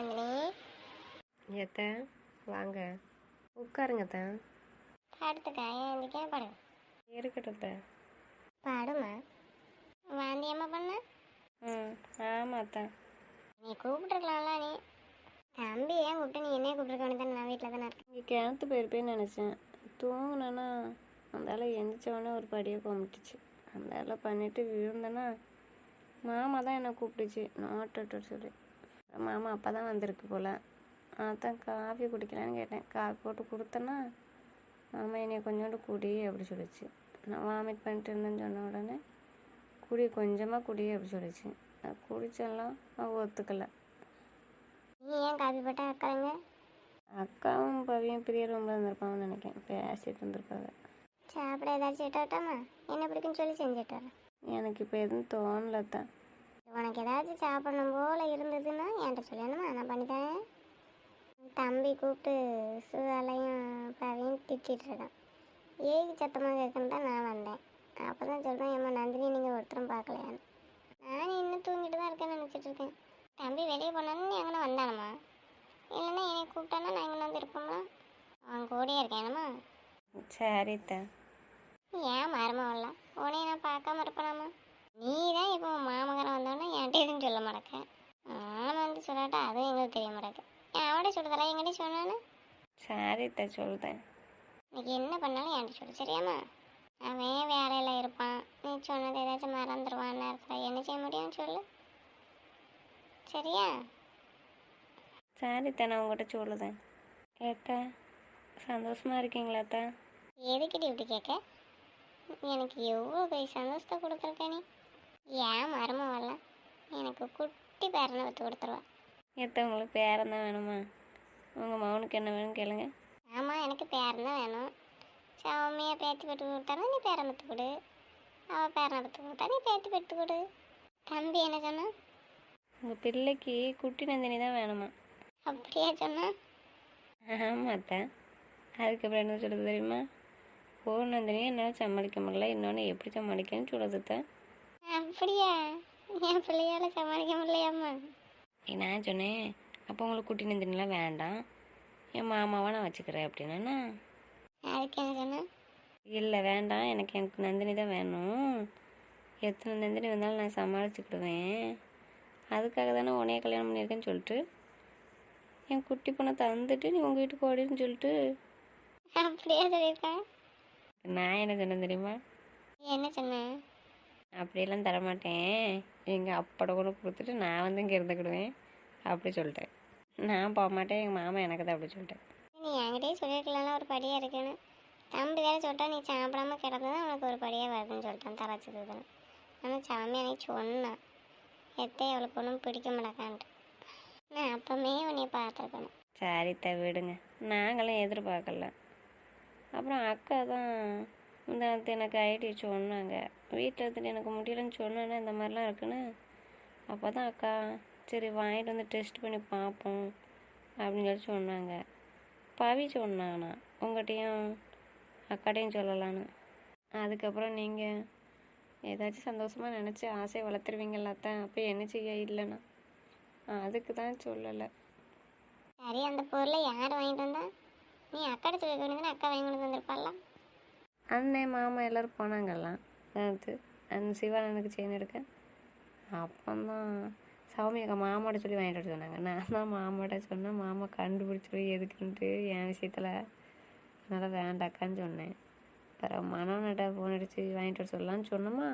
நந்தினி ஏத்த வாங்க. உட்காருங்க தான் படுத்துக்கா ஏன் படு. இருக்கட்டும் அத்தை. படுமா? வாந்தியம்மா பண்ண. ம் ஆமாம் அத்தான் நீ கூப்பிட்டுருக்கலாம்ல நீ. தம்பி ஏன் கூப்பிட்டு நீ என்னைய கூப்பிட்டுருக்க வேண்டியது நான் வீட்டில் தானே இருக்கேன். இங்கே கிணத்து போயிருப்பேன்னு நினச்சேன். தூங்கினேன்னா அந்த ஆளை எந்திரிச்ச உடனே ஒரு படியை கும்பிட்டுச்சு. அந்த ஆளை பண்ணிட்டு விழுந்தேன்னா மாமா தான் என்னை கூப்பிட்டுச்சு. நோட்டு சொல்லி. மாமா அப்போ தான் வந்திருக்கு போல். அதான் காஃபி குடிக்கலான்னு கேட்டேன். காஃபி போட்டு கொடுத்தேன்னா மாமா என்னைய கொஞ்சோண்டு குடி அப்படி சொல்லிச்சு. நான் வாமிட் பண்ணிட்டு இருந்தேன்னு சொன்ன உடனே குடி கொஞ்சமாக குடி அப்படி சொல்லிச்சு. நான் குடிச்செல்லாம் அவ ஒத்துக்கலை. ஏன் காப்பி போட்டா அக்காங்க? அக்காவும் பவியும் பெரிய ரூமில் இருந்திருப்பாங்கன்னு நினைக்கிறேன். பேசிட்டு இருந்திருப்பாங்க சாப்பிட ஏதாச்சும் இட்ட விட்டாமா என்ன பிடிக்குன்னு சொல்லி செஞ்சுட்டு வரேன் எனக்கு இப்போ எதுவும் தோணல தான் உனக்கு ஏதாச்சும் சாப்பிடணும் போல இருந்ததுன்னா என்கிட்ட சொல்லணுமா? நான் பண்ணித்தரேன். தம்பி கூப்பிட்டு சுதாலையும் பவியும் திட்டிட்டு இருக்கான். ஏகி சத்தமாக கேட்குன்னு தான் நான் வந்தேன். அப்போ தான் சொல்கிறேன் ஏம்மா நந்தினி நீங்கள் ஒருத்தரும் பார்க்கலையான்னு. நான் இன்னும் தூங்கிட்டு தான் இருக்கேன்னு நினச்சிட்டு இருக்கேன். தம்பி வெளியே நீ அங்கே வந்தானம்மா? இல்லைன்னா என்னை கூப்பிட்டானா நான் இங்கே வந்து இருப்போம்ல அவன் கூடயே இருக்கேனம்மா சரி தான் ஏன் மருமவல்ல உன்னைய நான் பார்க்காம இருப்பேனாம்மா நீ தான் இப்போ உன் மாமகரம் வந்தோடனே என்கிட்ட எதுவும் சொல்ல மாட்டேக்க நான் வந்து சொல்லாட்டா அதுவும் எங்களுக்கு தெரிய மாட்டேக்கு அவட சொல்லுதரா எங்கிட்ட சொன்னானு சரி தான் சொல்லுதேன் இன்னைக்கு என்ன பண்ணாலும் என்கிட்ட சொல்லு சரியாம்மா? அவன் வேலையில் இருப்பான். நீ சொன்னது ஏதாச்சும் மறந்துடுவான் நேரத்தில் என்ன செய்ய முடியும்னு சொல்லு. சரியா? சரி தான் நான் உங்கள்கிட்ட சொல்லுதேன். ஏத்தா சந்தோஷமாக இருக்கீங்களா தான் எதுக்கிட்ட இப்படி கேட்க? எனக்கு எவ்வளோ பெரிய சந்தோஷத்தை கொடுத்துருக்க நீ? ஏன் மரமும் வரல? எனக்கு குட்டி பேரனை வச்சு கொடுத்துருவா. ஏத்த உங்களுக்கு பேரன் தான் வேணுமா? உங்கள் மகனுக்கு என்ன வேணும் கேளுங்க. ஆமாம் எனக்கு பேரன் தான் வேணும். சௌமியா பேத்தி பெற்று கொடுத்தானா நீ பேரன் பத்து கொடு. அவள் பேரனை பத்து கொடுத்தா நீ பேத்தி பெற்று கொடு. தம்பி என்ன சொன்னா? உங்கள் பிள்ளைக்கு குட்டி நந்தினி தான் வேணுமா? அப்படியே சொன்னா? ஆமாம் தான் அதுக்கப்புறம் என்ன சொல்லுது தெரியுமா? ஒரு நந்தினியை என்னால் சமாளிக்க முடியல இன்னொன்று எப்படி சமாளிக்கணும்னு சொல்லுது தான் அப்படியா? என் பிள்ளையால சமாளிக்க முடியலையாம்மா. நான் சொன்னேன். அப்போ உங்களுக்கு குட்டி நந்தினிலாம் வேண்டாம். என் மாமாவை நான் வச்சுக்கிறேன். அப்படின்னா அதுக்கு என்ன? சொன்னா இல்லை வேண்டாம். எனக்கு எனக்கு நந்தினி தான் வேணும். எத்தனை நந்தினி வந்தாலும் நான் சமாளிச்சுக்கிடுவேன். அதுக்காக தானே உன்னைய கல்யாணம் பண்ணியிருக்கேன்னு சொல்லிட்டு என் குட்டி பொண்ணை தந்துட்டு நீ உங்கள் வீட்டுக்கு ஓடின்னு சொல்லிட்டு. அப்படியே சொல்லியிருக்கேன் நான் என்ன சொன்னேன் தெரியுமா? என்ன சொன்ன? அப்படியெல்லாம் தரமாட்டேன். எங்கள் அப்பட கூட கொடுத்துட்டு நான் வந்து இங்கே இருந்துக்கிடுவேன். அப்படி சொல்லிட்டேன். நான் போக மாட்டேன் எங்கள் மாமா எனக்கு தான் அப்படி சொல்லிட்டேன் நீ என்கிட்டயே சொல்லியிருக்கலாம் ஒரு படியாக இருக்குன்னு. தம்பி வேற சொல்லிட்டா நீ சாப்பிடாம கிடந்தது உனக்கு ஒரு படியாக வருதுன்னு சொல்லிட்டான் தராச்சதுன்னு ஆனால் சாமி எனக்கு சொன்னான் எத்தே அவளுக்கு ஒன்றும் பிடிக்க மாட்டேக்கான்ட்டு. நான் அப்பமே உன்னைய பார்த்துருக்கணும். சரி த விடுங்க. நாங்களும் எதிர்பார்க்கல. அப்புறம் அக்கா தான் இந்த நேரத்து எனக்கு ஐடி சொன்னாங்க. வீட்டில் எனக்கு முடியலன்னு சொன்னோன்னே இந்த மாதிரிலாம் இருக்குன்னு. அப்போ தான் அக்கா சரி வாங்கிட்டு வந்து டெஸ்ட் பண்ணி பார்ப்போம் அப்படின்னு சொல்லி சொன்னாங்க. பவி சொன்னாங்கண்ணா உங்கள்கிட்டையும் அக்காட்டையும் சொல்லலான்னு. அதுக்கப்புறம் நீங்கள் ஏதாச்சும் சந்தோஷமாக நினச்சி ஆசையை வளர்த்துருவீங்களா தான் அப்போ என்ன செய்ய இல்லைண்ணா அதுக்கு தான் சொல்லலை. சரி அந்த பொருளை யார் வாங்கிட்டு வந்தா? நீ அக்காட்ட சொல்லி வேண்டியதுன்னு அக்கா வாங்கி கொண்டு வந்திருப்பாள்ல அண்ணன் மாமா எல்லோரும் போனாங்கல்லாம் நேற்று அந்த சிவானனுக்கு செயின் எடுக்க. அப்போந்தான் சௌமி அக்கா மாமாட்ட சொல்லி வாங்கிட்டு வர சொன்னாங்க. நான் தான் மாமாட்ட சொன்னேன் மாமா கண்டுபிடிச்சி எதுக்குன்ட்டு என் விஷயத்தில். அதனால் வேண்டாக்கான்னு சொன்னேன். அப்புறம் மனோன்கிட்ட ஃபோன் அடித்து வாங்கிட்டு வர சொல்லலான்னு சொன்னோமா?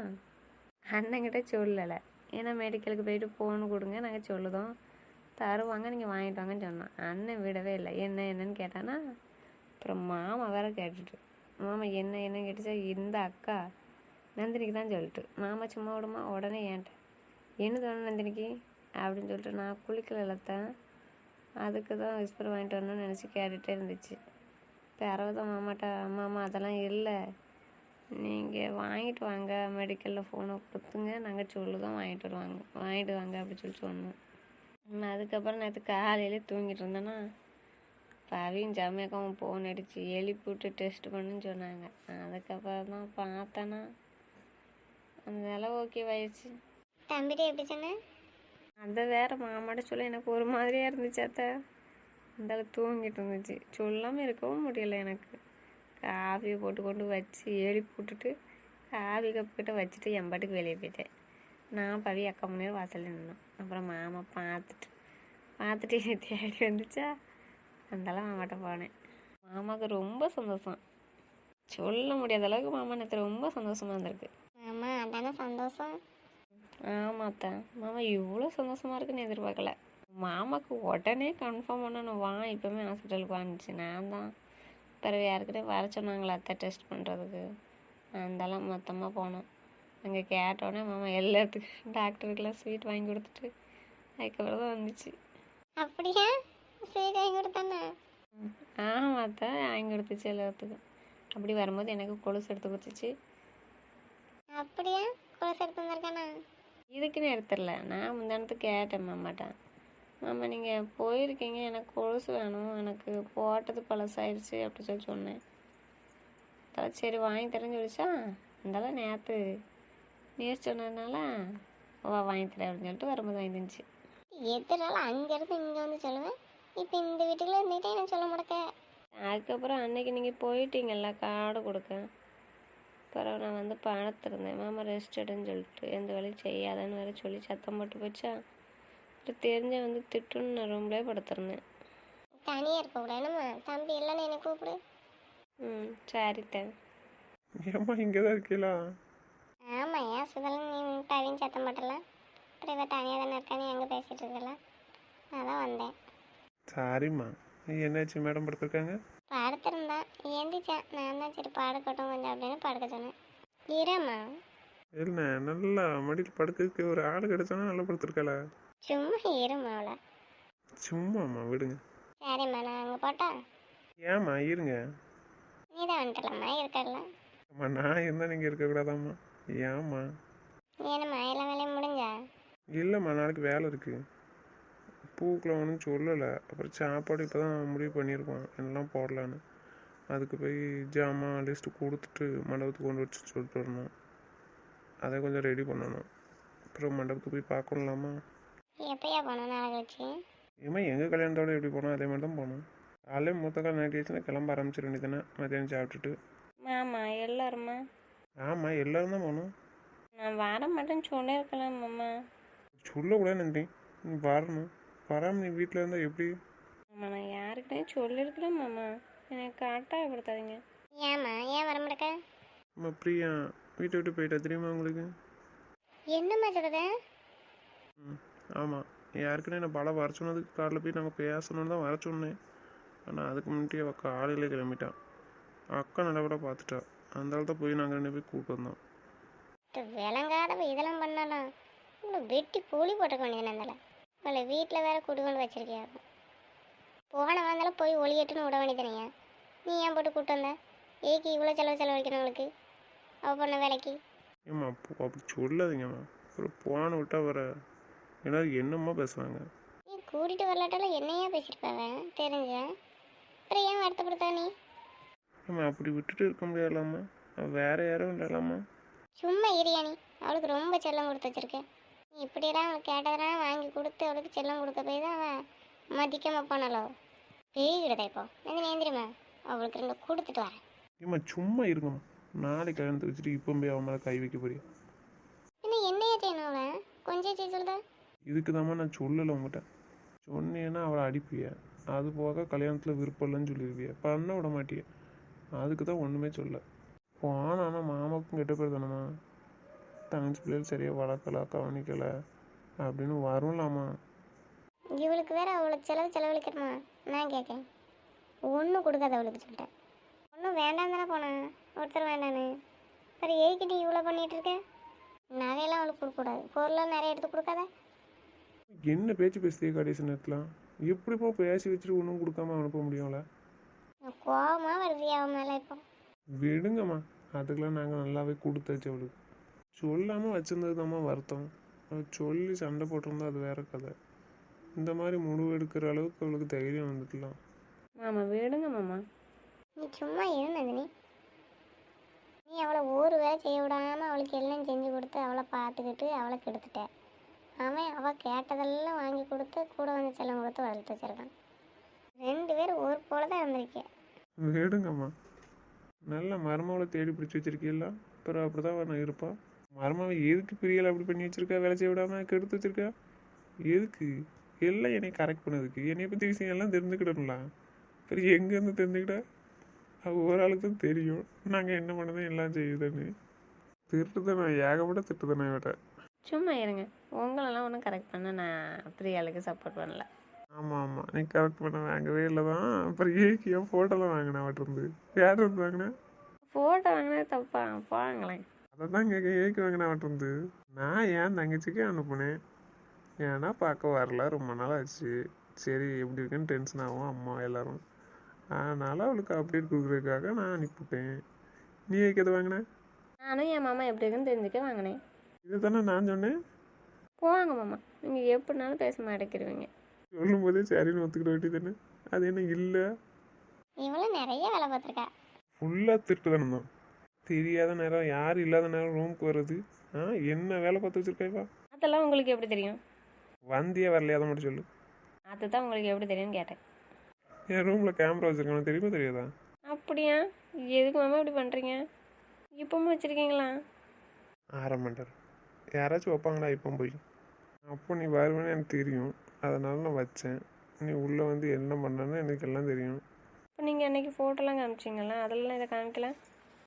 அண்ணங்கிட்ட சொல்லலை. ஏன்னா மெடிக்கலுக்கு போயிட்டு ஃபோன் கொடுங்க நாங்கள் சொல்லுதோம். தருவாங்க நீங்கள் வாங்கிட்டு வாங்கன்னு சொன்னான். அண்ணன் விடவே இல்லை. என்ன என்னன்னு கேட்டானா அப்புறம் மாமா வேற கேட்டுட்டு. மாமா என்ன என்ன கேட்டுச்சா இந்த அக்கா நந்தினிக்கு தான் சொல்லிட்டு. மாமா சும்மா விடுமா? உடனே ஏன்ட்ட. என்ன தோணும் நந்தினிக்கு? அப்படின்னு சொல்லிட்டு நான் குளிக்கல இழுத்தேன் அதுக்கு தான் விஸ்பர் வாங்கிட்டு வரணும்னு நினச்சி கேட்டுகிட்டே இருந்துச்சு. இப்போ தான் மாமாட்ட மாமா அதெல்லாம் இல்லை. நீங்கள் வாங்கிட்டு வாங்க மெடிக்கலில் ஃபோனை கொடுத்துங்க நாங்கள் சொல்லுதோம் வாங்கிட்டு வருவாங்க வாங்கிட்டு வாங்க அப்படி சொல்லி சொன்னோம் அதுக்கப்புறம் நேற்று காலையிலே தூங்கிட்டு இருந்தேன்னா பவியும் ஜாமியாக்காவும் ஃபோன் அடித்து எழுப்பி விட்டு டெஸ்ட் பண்ணுன்னு சொன்னாங்க. அதுக்கப்புறம் தான் பார்த்தேன்னா அந்த நிலை ஓகே ஆயிடுச்சு. தம்பிட்டு எப்படி சொன்னேன் அதை வேற மாமாட்ட சொல்ல எனக்கு ஒரு மாதிரியாக இருந்துச்சு அத்தை. அந்த தூங்கிட்டு இருந்துச்சு. சொல்லாமல் இருக்கவும் முடியல எனக்கு. காஃபியை போட்டு கொண்டு வச்சு எழுப்பி விட்டுட்டு காஃபி கப் கிட்ட வச்சுட்டு என் பாட்டுக்கு வெளியே போயிட்டேன். நான் பவி அக்கா முன்னே வாசலில் நின்னோம். அப்புறம் மாமா பார்த்துட்டு பார்த்துட்டு என்னை தேடி வந்துச்சா? அந்தளவு மாமாட்ட போனேன். மாமாவுக்கு ரொம்ப சந்தோஷம். சொல்ல முடியாத அளவுக்கு மாமா நேற்று ரொம்ப சந்தோஷமாக இருந்திருக்கு. மாமா அதான சந்தோஷம். ஆமாத்தா. மாமா இவ்வளோ சந்தோஷமா இருக்குன்னு எதிர்பார்க்கல. மாமாக்கு உடனே கன்ஃபார்ம் பண்ணணும். வா இப்போவுமே ஹாஸ்பிட்டலுக்கு வந்துச்சு நான் தான். பிறகு யாருக்கிட்டே வர சொன்னாங்களா அத்தை டெஸ்ட் பண்ணுறதுக்கு அந்தெல்லாம் மொத்தமாக போனோம். அங்கே கேட்டோடனே மாமா எல்லாத்துக்கும் டாக்டருக்கெல்லாம் ஸ்வீட் வாங்கி கொடுத்துட்டு அதுக்கப்புறம் தான் வந்துச்சு. அப்படியா? சரி வாங்கி கொடுத்தானே? ஆமாத்தா வாங்கி கொடுத்துச்சு எல்லாத்துக்கும். அப்படி வரும்போது எனக்கு கொலுசு எடுத்து கொடுத்துச்சு அப்படியா? கொலுசு எடுத்து வந்திருக்கானா? இதுக்குன்னு எடுத்துடல. நான் முந்தானத்துக்கு கேட்டேன் மாமாட்ட. மாமா நீங்கள் போயிருக்கீங்க எனக்கு கொலுசு வேணும் எனக்கு போட்டது பழசாயிடுச்சு அப்படி சொல்லி சொன்னேன். அதான் சரி வாங்கி தரேன்னு சொல்லிச்சா? இருந்தாலும் நேற்று நீர் சொன்னதுனால வா வாங்கி தரேன் அப்படின்னு சொல்லிட்டு வரும்போது வாங்கி தந்துச்சு. எதுனாலும் அங்கேருந்து இங்கே வந்து சொல்லுவேன் இப்போ இந்த வீட்டுக்குள்ள இருந்துகிட்டே எனக்கு சொல்ல முடக்க அதுக்கப்புறம் அன்னைக்கு நீங்கள் போயிட்டீங்கல்ல கார்டு கொடுக்க. பிறகு நான் வந்து பணத்திருந்தேன் மாமா ரெஸ்ட் எடுன்னு சொல்லிட்டு எந்த வேலையும் செய்யாதன்னு வேற சொல்லி சத்தம் போட்டு போச்சா? அப்புறம் தெரிஞ்ச வந்து திட்டுன்னு நான் ரூம்லேயே படுத்திருந்தேன். தனியாக இருக்கக்கூடாதுமா தம்பி இல்லைன்னு என்னை கூப்பிடு. ம் சரி தேன் ஏம்மா இங்கே தான் இருக்கீங்களா ஆமாம் ஏன் சுதலன் நீ பவின் சத்தம் போட்டலாம். அப்புறம் இவ தனியாக தானே இருக்கானே எங்கே பேசிகிட்டு இருக்கலாம் அதான் வந்தேன். சாரிம்மா. என்னாச்சு? மேடம் படுத்திருக்காங்க? எந்திரிச்சான் நான் தான் சரி படுக்கட்டும் கொஞ்சம் அப்படின்னு படுக்க சொன்னேன். இரம்மா இல்லை நல்லா மடியில் படுக்கிறதுக்கு ஒரு ஆள் கிடைச்சானா நல்லா படுத்திருக்காள? சும்மா இருமா அவளை. சும்மாம்மா விடுங்க. சரிம்மா நான் அங்கே போட்டா? ஏம்மா இருங்க. நீ தான் வந்துட்டலாம்மா இருக்கல அம்மா நான் இருந்தால் நீங்கள் இருக்கக்கூடாதாம்மா. ஏம்மா? ஏனம்மா எல்லா வேலையும் முடிஞ்சா? இல்லைம்மா நாளைக்கு வேலை இருக்குது பூக்கெலாம் ஒன்றும் சொல்லலை. அப்புறம் சாப்பாடு இப்போ தான் முடிவு பண்ணியிருக்கோம். என்னெல்லாம் போடலான்னு. அதுக்கு போய் ஜாமான் லிஸ்ட்டு கொடுத்துட்டு மண்டபத்துக்கு கொண்டு வச்சு சொல்லிட்டு வரணும். அதை கொஞ்சம் ரெடி பண்ணணும். அப்புறம் மண்டபத்துக்கு போய் பார்க்கலாமா? எப்பயா போனோம் நாளை கழிச்சு? ஏமா எங்கள் கல்யாணத்தோட எப்படி போனோம் அதே மாதிரி தான் போனோம் காலையில மூத்த கால் நைட்டு கிளம்ப ஆரம்பிச்சிட வேண்டியதானே மத்தியானம் சாப்பிட்டுட்டு. மாமா எல்லாருமா? ஆமாம் எல்லோரும் தான் போகணும். நான் வர மாட்டேன்னு சொல்லியிருக்கலாம் மாமா. சொல்லக்கூடாது நன்றி நீ வரணும். வராமல் நீ வீட்டில் இருந்தால் எப்படி? நான் யாருக்கிட்டையும் சொல்லியிருக்கலாம் மாமா. எனக்கு கட்டாயப்படுத்தாதீங்க ஏம்மா ஏன் வர மாட்டேக்க? அம்மா பிரியா வீட்டை விட்டு போயிட்டா தெரியுமா உங்களுக்கு? என்னம்மா சொல்லுது ம் ஆமாம் யாருக்குன்னு நான் பல வர சொன்னதுக்கு காலைல போய் நாங்கள் பேசணுன்னு தான் வர சொன்னேன். ஆனால் அதுக்கு முன்னாடி அவள் காலையில் கிளம்பிட்டான் அக்கா நல்லபடியாக பார்த்துட்டா. அந்த ஆள் தான் போய் நாங்கள் ரெண்டு போய் கூப்பிட்டு வந்தோம். விளங்காதவ இதெல்லாம் பண்ணலாம் வெட்டி கூலி போட்டுக்க வேண்டியது இருந்தால உங்களை வீட்டில் வேற குடி கொண்டு வச்சிருக்கியா? போன வந்தாலும் போய் ஒளியட்டுன்னு விட வேண்டியதுனையா நீ ஏன் போட்டு கூப்பிட்டு வந்த? ஏக்கு இவ்வளோ செலவு செலவழிக்கணும் உங்களுக்கு அவள் பண்ண வேலைக்கு? ஏம்மா அப்போ அப்படி சொல்லாதீங்கம்மா. அப்புறம் போன விட்டா வர எல்லாரும் என்னம்மா பேசுவாங்க? நீ கூட்டிகிட்டு வரலாட்டாலும் என்னையா பேசியிருப்பாவ? தெரிஞ்ச? அப்புறம் ஏன் வருத்தப்படுத்தா நீ? ஏம்மா அப்படி விட்டுட்டு இருக்க முடியாதாம்மா அவள் வேற யாரும் இல்லைலாமா சும்மா இரியா நீ. அவளுக்கு ரொம்ப செல்லம் கொடுத்து வச்சிருக்க. நீ இப்படியெல்லாம் அவளுக்கு கேட்டதெல்லாம் வாங்கி கொடுத்து அவளுக்கு செல்லம் கொடுக்க போய் தான் அவள் மதிக்காம போனாலோ? பேய்கிடுதா இப்போ. எந்த நேந்திரமா அவளுக்கு ரெண்டு கொடுத்துட்டு வரேன். ஏம்மா சும்மா இருங்கம்மா. நாளைக்கு கல்யாணத்தை வச்சுட்டு இப்போ போய் அவன் மேலே கை வைக்க போறியா? என்ன என்னையா செய்யணும் அவளை? கொஞ்சம் செய்ய சொல்லுதா இதுக்கு நான் சொல்லலை உங்கள்கிட்ட சொன்னேன்னா அவளை அடிப்பிய? அது போக கல்யாணத்தில் விருப்பம் இல்லைன்னு சொல்லிடுவிய பண்ண விட மாட்டிய? அதுக்கு தான் ஒன்றுமே சொல்ல போனானா மாமாவுக்கும் கெட்ட பேர் தானம்மா? தங்கச்சி பிள்ளைகள் சரியாக வளர்க்கல கவனிக்கலை. அப்படின்னு வரும்லாமா இவளுக்கு வேற அவளுக்கு செலவு செலவழிக்கணுமா? நான் கேட்கேன் ஒன்றும் கொடுக்காத அவளுக்கு சொல்லிட்டேன். ஒன்றும் வேண்டாம் தானே போனேன். ஒருத்தர் வேண்டான்னு. அப்புறம் ஏய்க்கு நீ இவ்வளோ பண்ணிட்டு இருக்க? நகையெல்லாம் அவளுக்கு கொடுக்கக்கூடாது. பொருளாக நிறைய எடுத்து கொடுக்காத? என்ன பேச்சு பேசுதே கடைசி நேரத்தில்? எப்படிப்போ பேசி வச்சுட்டு ஒன்றும் கொடுக்காம அனுப்ப முடியும்ல? கோபமாக வருது அவன் மேலே இப்போ. விடுங்கம்மா. அதுக்கெல்லாம் நாங்கள் நல்லாவே கொடுத்தாச்சு அவளுக்கு. சொல்லாமல் வச்சுருந்தது வருத்தம். அவ சொல்லி சண்டை போட்டிருந்தா அது வேற கதை. இந்த மாதிரி முடிவு எடுக்கிற அளவுக்கு அவளுக்கு தைரியம் வந்துக்கலாம் மாமா விடுங்க மாமா. நீ சும்மா இருந்தது நீ நீ அவளை ஒரு வேலை செய்ய விடாமல் அவளுக்கு எல்லாம் செஞ்சு கொடுத்து அவளை பார்த்துக்கிட்டு அவளை கெடுத்துட்ட. அவன் அவள் கேட்டதெல்லாம் வாங்கி கொடுத்து கூட வந்து செல்லம் கொடுத்து வளர்த்து வச்சிருக்கான். ரெண்டு பேரும் ஒரு போல தான் இருந்திருக்கேன் விடுங்கம்மா. நல்ல மருமகளை தேடி பிடிச்சி வச்சிருக்கீல்ல? அப்புறம் அப்படி தான் நான் இருப்பா. மருமாவை எதுக்கு பிரியலை அப்படி பண்ணி வச்சிருக்கா? வேலை செய்ய விடாம கெடுத்து வச்சிருக்கா? எதுக்கு? எல்லாம் என்னை கரெக்ட் பண்ணதுக்கு. என்னை பற்றி விஷயம் எல்லாம் தெரிஞ்சுக்கிடணும்ல. அப்புறம் எங்கேருந்து தெரிஞ்சுக்கிட்டா? அது ஒரு ஆளுக்கு தான் தெரியும். நாங்கள் என்ன பண்ணதான் எல்லாம் செய்யுதுன்னு. திட்டுதானே ஏகப்பட்ட திட்டுதானே விட சும்மா இருங்க. உங்களெல்லாம் ஒன்றும் கரெக்ட் பண்ண நான் பிரியாளுக்கு சப்போர்ட் பண்ணல. ஆமாம் ஆமாம் நீ கரெக்ட் பண்ண வாங்கவே இல்லை தான் அப்புறம் ஏக்கு என் ஃபோட்டோலாம் வாங்கினேன் அவட்டிருந்து யார் இருந்து. வாங்கினேன் ஃபோட்டோ வாங்கினது தப்பா. போங்களேன் அதை தான் கேட்க ஏக்கு வாங்கினேன் அவட்டிருந்து நான் என் தங்கச்சிக்கு அனுப்புனேன்? ஏன்னா பார்க்க வரல. ரொம்ப நாள் ஆச்சு. சரி எப்படி இருக்குன்னு டென்ஷன் ஆகும். அம்மா எல்லாரும். அதனால் அவளுக்கு அப்டேட் கொடுக்குறதுக்காக நான் அனுப்பிவிட்டேன். நீ ஏக்கு எதை வாங்கின? நானும் என் மாமா எப்படி இருக்குன்னு தெரிஞ்சுக்க வாங்கினேன். இது தானே நான் சொன்னேன். போவாங்க மாமா. நீங்கள் எப்படினாலும் பேச மாட்டேங்கிறீங்க. சொல்லும் போதே சரின்னு ஒத்துக்கிட வேண்டியது அது என்ன இல்லை? இவளும் நிறைய வேலை பார்த்துருக்கா. ஃபுல்லாக திட்டு தானே. தான் தெரியாத நேரம் யாரும் இல்லாத நேரம் ரூமுக்கு வர்றது. ஆ என்ன வேலை பார்த்து வச்சிருக்கா அதெல்லாம் உங்களுக்கு எப்படி தெரியும்? வந்தியே வரலையா? அதை மட்டும் சொல்லு. அதுதான் உங்களுக்கு எப்படி தெரியும்னு கேட்டேன். என் ரூமில் கேமரா வச்சிருக்கானு தெரியுமா தெரியாதா? அப்படியா? எதுக்கு மாமா இப்படி பண்ணுறீங்க இப்பவும் வச்சுருக்கீங்களா? ஆரம்பண்டர் யாராச்சும் வைப்பாங்களா இப்போ போய்? அப்போ நீ வருவேன்னு எனக்கு தெரியும். அதனால நான் வச்சேன். நீ உள்ளே வந்து என்ன பண்ணேன்னு எனக்கு எல்லாம் தெரியும். இப்போ நீங்கள் அன்றைக்கி ஃபோட்டோலாம் காமிச்சிங்களா? அதெல்லாம் இதை காமிக்கல?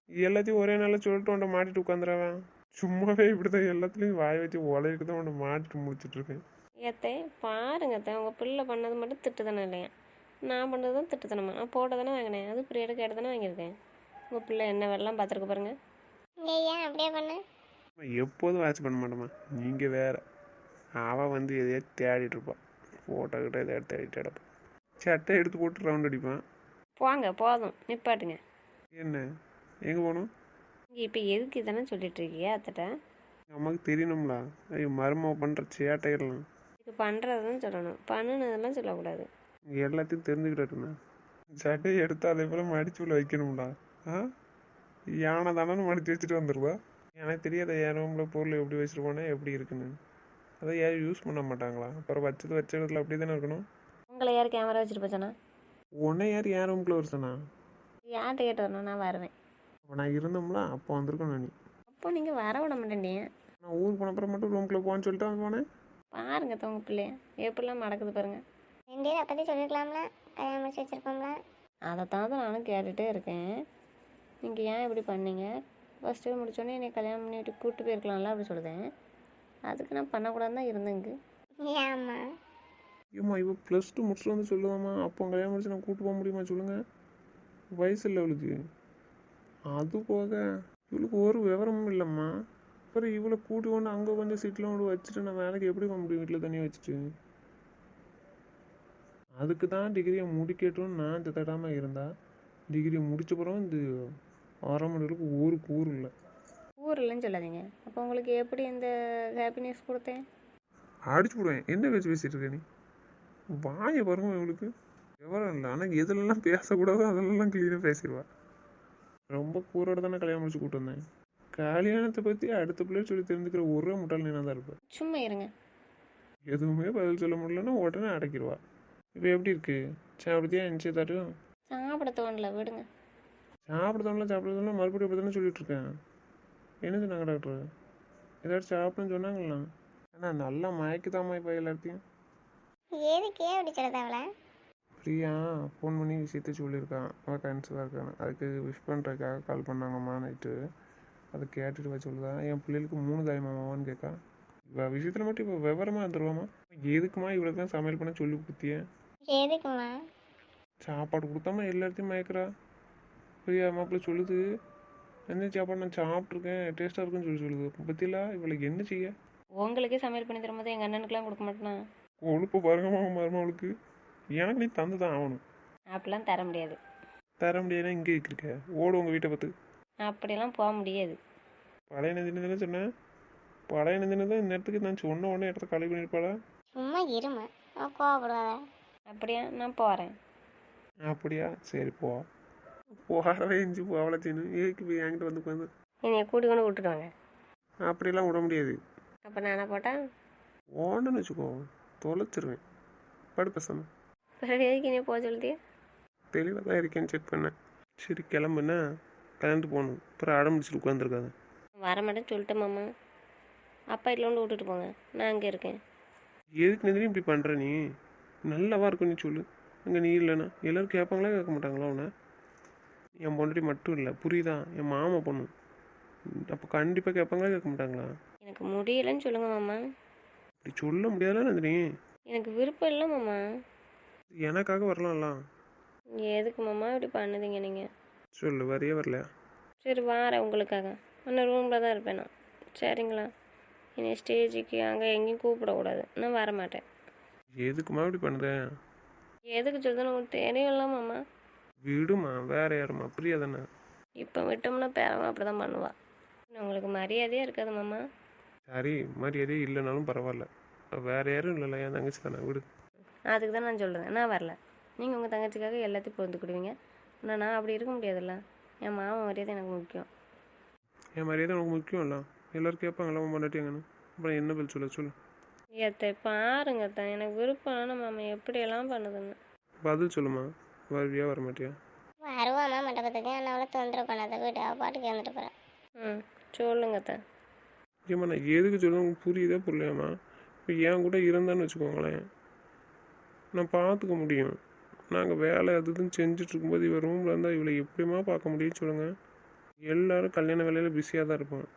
எல்லாத்தையும் ஒரே நாளில் சொல்லிட்டு உன்ட்ட மாட்டிட்டு உட்காந்துருவேன் சும்மாவே இப்படி தான் எல்லாத்துலேயும் வாய் வச்சு உலகிட்டு தான் உன்னை மாட்டிட்டு முடிச்சிட்டு இருக்கேன். ஏத்தே பாருங்க அத்தை உங்கள் பிள்ளை பண்ணது மட்டும் திட்டு தானே இல்லையா? நான் பண்ணது தான் திட்டு தானம்மா நான் போட்டோ தானே வாங்கினேன் அது பிரியட கேட்டு தானே வாங்கியிருக்கேன். உங்கள் பிள்ளை என்ன வெள்ளம் பார்த்துருக்கு பாருங்க. ஏன் அப்படியே பண்ண. எப்போதும் வாட்ச் பண்ண மாட்டேம்மா நீங்கள் வேற. அவள் வந்து எதையோ தேடிட்டு இருப்பான் ஃபோட்டோ கிட்ட எதையோ தேடிட்டு கிடப்பான் சட்டை எடுத்து போட்டு ரவுண்ட் அடிப்பான். போங்க போதும் நிப்பாட்டுங்க. என்ன? எங்கே போகணும் நீங்கள் இப்போ எதுக்கு இதெல்லாம் சொல்லிட்டு இருக்கீங்க அத்தட்ட? அம்மாவுக்கு தெரியணும்ல ஐயோ மருமக பண்ணுற சேட்டைகள்லாம் இது பண்ணுறதுன்னு சொல்லணும். பண்ணுனதெல்லாம் சொல்லக்கூடாது. எல்லாத்தையும் தெரிஞ்சுக்கிட்டு சட்டையை எடுத்து அதே போல் மடிச்சு உள்ள வைக்கணும்டா. ஆ? யானை தானே மடிச்சு வச்சுட்டு வந்துடுவா எனக்கு தெரியாத என் ரூமில் பொருள் எப்படி வச்சுருப்பானே எப்படி இருக்குன்னு. அதை யாரும் யூஸ் பண்ண மாட்டாங்களா? அப்புறம் வச்சது வச்ச இடத்துல அப்படி தானே இருக்கணும். உங்களை யார் கேமரா வச்சுட்டு போச்சானா உன்னை யார் என் ரூம்குள்ளே வருஷனா யார்கிட்ட கேட்டு வரணும்? நான் வருவேன். அப்போ நான் இருந்தோம்ல அப்போ வந்திருக்கணும் நீ. அப்போ நீங்கள் வர விட மாட்டேன்டிங்க நான் ஊருக்கு போன அப்புறம் மட்டும் ரூம்குள்ளே போன்னு சொல்லிட்டு அவன் போனேன். பாருங்க உங்கள் பிள்ளைய. எப்படிலாம் நடக்குது பாருங்க. ரெண்டு அப்போதே சொல்லிருக்கலாம்ல? கல்யாணம் முடிச்சு வச்சிருப்போம்ல அதைத்தான் தான் நானும் கேட்டுகிட்டே இருக்கேன். நீங்கள் ஏன் இப்படி பண்ணீங்க? ஃபஸ்ட்டு முடிச்சோடனே என்னை கல்யாணம் பண்ணிட்டு கூப்பிட்டு போயிருக்கலாம்ல அப்படி சொல்லுதேன். அதுக்கு நான் பண்ணக்கூடாதுன்னு தான் இருந்தேங்க ஏம்மா? ஏம்மா இவ ப்ளஸ் டூ முடிச்சுட்டு வந்து சொல்லுவாம்மா அப்போ கல்யாணம் முடிச்சு நான் கூட்டு போக முடியுமா சொல்லுங்கள் வயசு இல்லை அவளுக்கு. அது போக இவளுக்கு ஒரு விவரமும் இல்லைம்மா. அப்புறம் இவளை கூட்டி கொண்டு அங்கே கொஞ்சம் சீட்லாம் கொண்டு வச்சுட்டு நான் வேலைக்கு எப்படி போக முடியும் வீட்டில் தனியாக வச்சுட்டு? அதுக்கு தான் டிகிரியை முடிக்கட்டும்னு நான் திட்டாமல் இருந்தா. டிகிரி முடிச்ச பிறகு இந்த மணி நேரத்துக்கு ஊருக்கு ஊர் இல்லை. ஊர் இல்லைன்னு சொல்லாதீங்க. அப்போ உங்களுக்கு எப்படி இந்த ஹாப்பினஸ் கொடுத்தேன்? அடிச்சு விடுவேன் என்ன பேச்சு பேசிட்டு இருக்க நீ? வாயை பாருங்க இவளுக்கு. விவரம் இல்லை. ஆனால் எதுலெல்லாம் பேசக்கூடாதோ அதெல்லாம் க்ளீனாக பேசிடுவா. ரொம்ப கூரோட தானே கல்யாணம் முடிச்சு கூட்டு வந்தேன். கல்யாணத்தை பற்றி அடுத்த பிள்ளை சொல்லி தெரிஞ்சுக்கிற ஒரே முட்டாள் நீனாக தான் இருப்பேன் சும்மா இருங்க. எதுவுமே பதில் சொல்ல முடியலன்னா உடனே அடக்கிடுவா. இப்போ எப்படி இருக்கு? சாப்பிடுத்தியா நிச்சயதாட்டும் சாப்பிட தோணல விடுங்க. சாப்பிட தோணல சாப்பிட தோணல மறுபடியும் அப்படி தானே சொல்லிட்டு இருக்கேன் என்ன சொன்னாங்க டாக்டர்? ஏதாச்சும் சாப்பிடுன்னு சொன்னாங்களா? ஆனால் நல்லா மயக்குதாம்மா இப்போ எல்லாத்தையும் எதுக்கே அப்படி சொல்லுது அவளை? பிரியா ஃபோன் பண்ணி விஷயத்த சொல்லியிருக்கான். அவன் கன்சீவாக இருக்கான். அதுக்கு விஷ் பண்ணுறதுக்காக கால் பண்ணாங்கம்மா நைட்டு அதை கேட்டுட்டு வச்சு சொல்லுதா. என் பிள்ளைகளுக்கு மூணு தாய் மாமாவான்னு கேட்கா இவ விஷயத்தில் மட்டும் இப்போ விவரமாக இருந்துருவாமா எதுக்குமா இவ்வளோ தான் சமையல் பண்ண சொல்லி கொடுத்திய? எதுக்குமா? சாப்பாடு கொடுத்தாம எல்லாத்தையும் மயக்கிறா. பிரியா மாப்பிள்ளை சொல்லுது. என்ன சாப்பாடு? நான் சாப்பிட்ருக்கேன் டேஸ்ட்டாக இருக்குன்னு சொல்லி சொல்லுது. பற்றிலா இவளுக்கு என்ன செய்ய? உங்களுக்கே சமையல் பண்ணி தரும்போது எங்கள் அண்ணனுக்குலாம் கொடுக்க மாட்டேனா? கொழுப்பு பாருங்கம்மா மருமகளுக்கு எனக்கு நீ தந்து தான் ஆகணும். அப்படிலாம் தர முடியாது. தர முடியாதுன்னா இங்கே இருக்க. ஓடு உங்கள் வீட்டை பார்த்து. அப்படியெல்லாம் போக முடியாது. பழைய நந்தினி தானே சொன்னேன் பழைய நந்தினி தான் இந்த நேரத்துக்கு நான் சொன்ன உடனே இடத்த காலி பண்ணியிருப்பாளா சும்மா இருமா. அவன் கோவப்படுவாத. அப்படியா? நான் போகிறேன் அப்படியா? சரி போ. போகவே இஞ்சி போவலை தீனு ஏக்கு போய் என்கிட்ட வந்து உட்காந்து. என்னைய கூட்டி கொண்டு விட்டுட்டு வாங்க. அப்படிலாம் விட முடியாது. அப்போ நான் என்ன போட்டேன் ஓடன்னு வச்சுக்கோ. தொலைச்சிருவேன். படு பேசாம. பிறகு எதுக்கு நீ போக சொல்லுதியா தெளிவாக தான் இருக்கேன்னு செக் பண்ணேன். சரி கிளம்புனா? கலந்து போகணும். அப்புறம் அடம் பிடிச்சிட்டு உட்காந்துருக்காது. வரமாட்டேன்னு சொல்லிட்டேன் மாமா. அப்பா இதில் ஒன்று விட்டுட்டு போங்க. நான் அங்கே இருக்கேன். எதுக்கு நந்தினி இப்படி பண்ணுற நீ? நல்லாவா இருக்கும் நீ சொல்லு. அங்கே நீ இல்லைன்னா. எல்லோரும் கேட்பாங்களா கேட்க மாட்டாங்களா உன்னை? என் பொண்டாட்டி மட்டும் இல்லை. புரியுதா? என் மாமா பொண்ணு. அப்போ கண்டிப்பாக கேட்பாங்களா கேட்க மாட்டாங்களா? எனக்கு முடியலைன்னு சொல்லுங்க மாமா. இப்படி சொல்ல முடியாதுல நந்தினி. எனக்கு விருப்பம் இல்லை மாமா. எனக்காக வரலாம்ல. எதுக்கு மாமா இப்படி பண்ணுதீங்க நீங்கள் சொல்லு வரையே வரலையா? சரி வாரேன் உங்களுக்காக. ஆனால் ரூமில் தான் இருப்பேன் நான். சரிங்களா? என்னை ஸ்டேஜுக்கு அங்கே எங்கேயும் கூப்பிடக்கூடாது. நான் வர மாட்டேன் எதுக்குமா இப்படி பண்ணுத? எதுக்கு சொல்லுதுன்னு உங்களுக்கு தெரியும்ல மாமா. விடுமா வேற யாருமா? பிரியா தானே? இப்போ விட்டோம்னா பேரவன் அப்படி தான் பண்ணுவா உங்களுக்கு மரியாதையே இருக்காது மாமா. சரி மரியாதையே இல்லைனாலும் பரவாயில்ல. வேற யாரும் இல்லைல்ல என் தங்கச்சி தானே? விடு. அதுக்கு தான் நான் சொல்கிறேன் நான் வரல. நீங்கள் உங்கள் தங்கச்சிக்காக எல்லாத்தையும் பொறுத்துக்கிடுவீங்க ஆனால் நான் அப்படி இருக்க முடியாதுல்ல. என் மாமா மரியாதை எனக்கு முக்கியம். என் மரியாதை உனக்கு முக்கியம் இல்லை எல்லாரும் கேட்பாங்களா உன் பொண்டாட்டி எங்கன்னு? அப்புறம் என்ன பதில் சொல்ல சொல்லு. ஏத்தை பாருங்க தான் எனக்கு விருப்பம் ஆனால் மாமா எப்படியெல்லாம் பண்ணுதுன்னு. பதில் சொல்லுமா வருவியா வர மாட்டியா வருவாமா மண்டபத்துக்கு. ஆனால் அவளை தொந்தரவு பண்ணாத வீடு அவள் பாட்டுக்கு போகிறான் ம் சொல்லுங்க தான் ஏம்மா நான் எதுக்கு சொல்ல உங்களுக்கு புரியுதா புரியலையாம்மா? இப்போ என் கூட இருந்தான்னு வச்சுக்கோங்களேன். நான் பார்த்துக்க முடியும். நாங்கள் வேலை அது இதுன்னு செஞ்சுட்டு இருக்கும்போது இவன் ரூமில் இருந்தால் இவளை எப்படிம்மா பார்க்க முடியும்னு சொல்லுங்கள் எல்லாரும் கல்யாண வேலையில் பிஸியாக தான் இருப்பான்.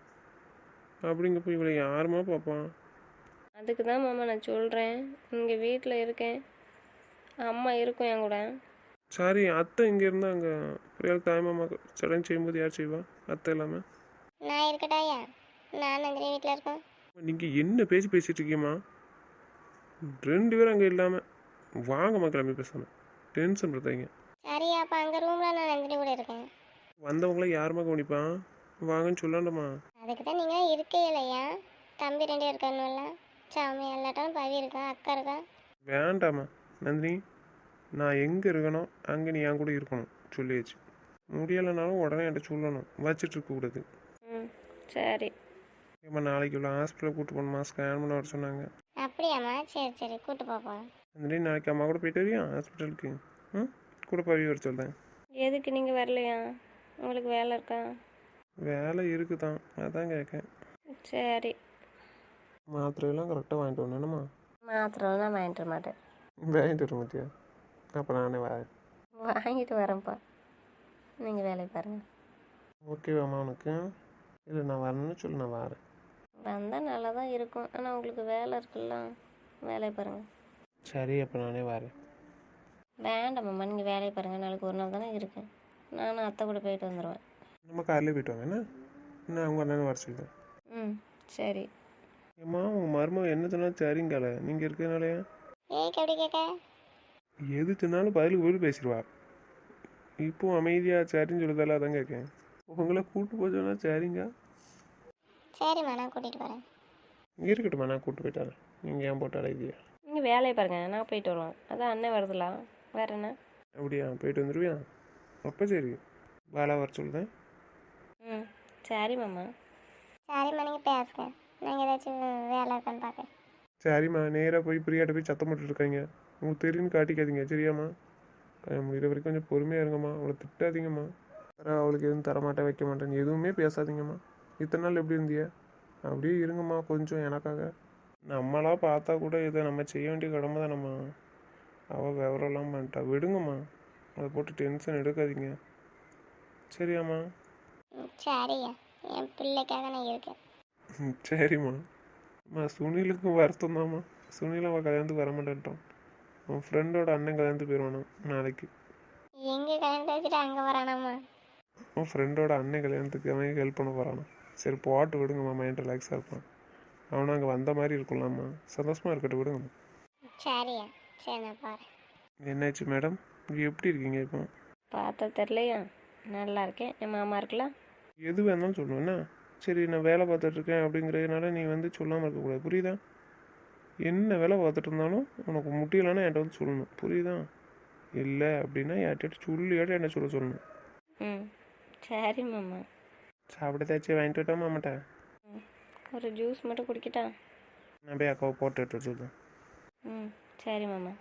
அப்படிங்கப்போ இவளை யாருமா பார்ப்பான் அதுக்கு தான் மாமா நான் சொல்கிறேன் இங்கே வீட்டில் இருக்கேன். அம்மா இருக்கும் என் கூட. சரி அத்தை இங்கே இருந்தால் அங்கே பிரியாள் தாய்மாமா சடங்கு செய்யும்போது யார் செய்வா? அத்தை இல்லாமல் நான் இருக்கட்டாயா நான் நந்தினி வீட்டில் இருக்கேன் நீங்கள் என்ன பேசி பேசிட்டு இருக்கீங்கம்மா? ரெண்டு பேரும் அங்கே இல்லாமல் வாங்கம்மா கிளம்பி பேசாமல் டென்ஷன் படுத்தாங்க சரி அப்போ அங்கே ரூமில் நான் நந்தினி கூட இருக்கேன். வந்தவங்கள யாரும்மா கவனிப்பான்? வாங்கன்னு சொல்லாண்டம்மா அதுக்கு தான் நீங்கள் இருக்கே இல்லையா? தம்பி ரெண்டு இருக்கணும்ல. சாமி எல்லாட்டும் பவி இருக்கா அக்கா இருக்கா வேண்டாம்மா நந்தினி. நான் எங்கே இருக்கணும் அங்கே நீ என் கூட இருக்கணும் சொல்லியாச்சு. முடியலைனாலும் உடனே என்கிட்ட சொல்லணும் வச்சிட்டு இருக்கக்கூடாது ம் சரி. ஏம்மா நாளைக்கு உள்ள ஹாஸ்பிட்டலில் கூட்டு போகணுமா? ஸ்கேன் பண்ண வர சொன்னாங்க. அப்படியாம்மா சரி சரி கூட்டு போப்போம். நந்தினி நாளைக்கு அம்மா கூட போயிட்டு வரியா? ஹாஸ்பிட்டலுக்கு ம்? கூட பவி வர சொல்கிறேன் எதுக்கு நீங்கள் வரலையா? உங்களுக்கு வேலை இருக்கா? வேலை இருக்குதான். அதான் கேட்கேன். சரி. மாத்திரையெல்லாம் கரெக்டாக வாங்கிட்டு வரணும்மா மாத்திரம் வாங்கிட்டு வர மாட்டேன். வாங்கிட்டு வர மாட்டியா? அப்போ நானே வரேன். வாங்கிட்டு வரேன்ப்பா. நீங்கள் வேலையை பாருங்கள் ஓகேவாம்மா உனக்கு. இல்லை நான் வரணும்னு சொல்லி நான் வரேன். வந்தால் நல்லா தான் இருக்கும். ஆனால் உங்களுக்கு வேலை இருக்குல்ல. வேலையை பாருங்கள் சரி அப்போ நானே வரேன். வேண்டாம் மாமா நீங்கள் வேலையை பாருங்கள் நாளைக்கு ஒரு நாள் தானே இருக்கேன். நானும் அத்தை கூட போயிட்டு வந்துடுவேன் நம்ம காலையில் போயிட்டு வாங்க என்ன? நான் உங்கள் அண்ணன் வர சொல்லுவேன் ம் சரி. ஏம்மா உங்கள் மருமக என்ன சொன்னாலும் சரிங்கால. நீங்கள் இருக்கிறதுனாலயா? ஏய்க்கு எப்படி கேட்க? எது சொன்னாலும் பதிலுக்கு போய் பேசிடுவா. இப்போ அமைதியாக சரின்னு சொல்லுதால அதான் கேட்கேன் உங்களை கூட்டு போக சொன்னா சரிங்க? சரிம்மா நான் கூட்டிகிட்டு போகிறேன் இருக்கட்டும்மா நான் கூட்டு போயிட்டாரேன் நீங்கள் ஏன் போட்டு அழைக்கியா நீங்கள் வேலையை பாருங்கள் நான் போயிட்டு வருவேன். அதான் அண்ணன் வருதுல? வேற என்ன? அப்படியா போயிட்டு வந்துடுவியா அப்போ சரி. வேலை வர சொல்லுதேன் ம் சரி மாமா. சரிம்மா நீங்கள் பேசுங்க. நாங்கள் ஏதாச்சும் வேலை இருக்கான்னு பார்க்குறேன் சரிம்மா நேராக போய் பிரியாட்ட போய் சத்தம் போட்டுட்டு இருக்காங்க. உங்களுக்கு தெரியும்னு காட்டிக்காதீங்க சரியாம்மா? கல்யாணம் முடிகிற வரைக்கும் கொஞ்சம் பொறுமையாக இருங்கம்மா. அவளை திட்டாதீங்கம்மா. வேறு அவளுக்கு எதுவும் தரமாட்டேன் வைக்க மாட்டேன் எதுவுமே பேசாதீங்கம்மா. இத்தனை நாள் எப்படி இருந்தியா? அப்படியே இருங்கம்மா கொஞ்சம் எனக்காக. நம்மளா பார்த்தா கூட இதை நம்ம செய்ய வேண்டிய கடமை நம்ம. அவள் விவரம்லாம் பண்ணிட்டா. விடுங்கம்மா. அதை போட்டு டென்ஷன் எடுக்காதீங்க. சரியாம்மா. சரியா என் பிள்ளைக்காக நான் இருக்கேன். ம், சரிம்மா. அம்மா சுனிலுக்கும் வருத்தம் தாம்மா. சுனில் அவள் கல்யாணத்துக்கு வர மாட்டேன்ட்டான். அவன் ஃப்ரெண்டோட அண்ணன் கல்யாணத்துக்கு போயிடுவானா நாளைக்கு? எங்கே கல்யாணத்தை வச்சுட்டு அங்கே வரானாம்மா? அவன் ஃப்ரெண்டோட அண்ணன் கல்யாணத்துக்கு அவன் ஹெல்ப் பண்ண போகிறானா சரி போட்டு விடுங்கம்மா. மைண்ட் ரிலாக்ஸாக இருப்பான். அவனும் அங்கே வந்த மாதிரி இருக்கலாம்மா சந்தோஷமாக இருக்கட்டும் விடுங்கம்மா சரியா. சரி நான் பாரு என்னாச்சு மேடம்? இங்கே எப்படி இருக்கீங்க இப்போ? பார்த்தா தெரிலையா நல்லா இருக்கேன். என் மாமா இருக்கலாம்? எது வேணாலும் சொல்லுவேன்னா சரி நான் வேலை பார்த்துட்டு இருக்கேன் அப்படிங்கிறதுனால நீ வந்து சொல்லாமல் இருக்கக்கூடாது புரியுதா? என்ன வேலை பார்த்துட்டு இருந்தாலும் உனக்கு முடியலைன்னா என்கிட்ட வந்து சொல்லணும். புரியுதா? இல்லை அப்படின்னா என்கிட்ட சொல்லியாட்டி என்ன சொல்ல சொல்லணும். ம். சரி மாமா. சாப்பிட ஏதாச்சும் வாங்கிட்டு விட்டா மாமாட்டா? ஒரு ஜூஸ் மட்டும் குடிக்கட்டா? நான் போய் அக்காவை போட்டு விட்டு ம் சரி மாமா.